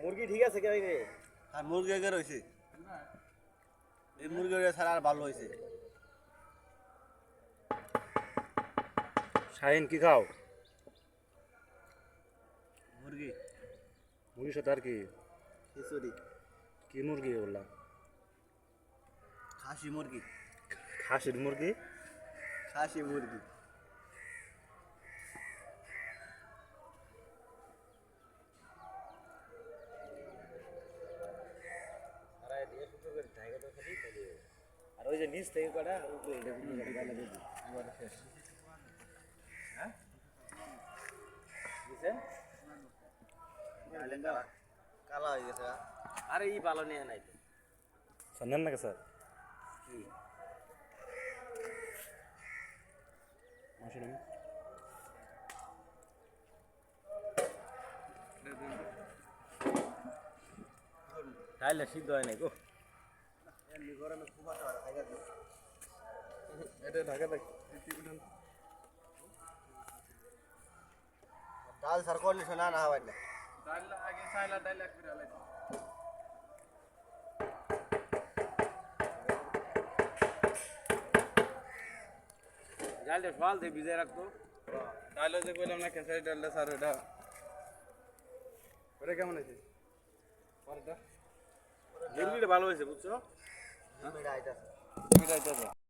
মুরগি ঠিক আছে কে রে আর মুরগি এগে রয়েছে এই মুরগি ছাড়া আর ভালো হয়েছে শাহিন কি খাও? মুরগি। মুরগির সাথে আর কি? খিচুড়ি। কি মুরগি বললাম খাসি মুরগি। খাসির মুরগি? খাসি মুরগি। আর ওই যে নিচ থেকে কটা উপরে এটা কিন্তু গাড়ি গাড়ি দিবি এবারে শেষ হ্যাঁ দিছেন কালা হয়ে গেছে আরে ই ভালো নিয়ে নাই তো। স্যার নেন নাকি স্যার? নেন। তাইলে সিদ্ধ হয় নাই গো। এটা ঢাকা দেখ ডাল সার করলি শোনা না হওয়ার না। ডালটা সকাল থেকে ভিজে রাখতো ডায়লগ যে বললাম না খেসারি ডালটা স্যার ওটা ওটা কেমন আছে মুরগিটা ভালো হয়েছে বুঝছ? এটা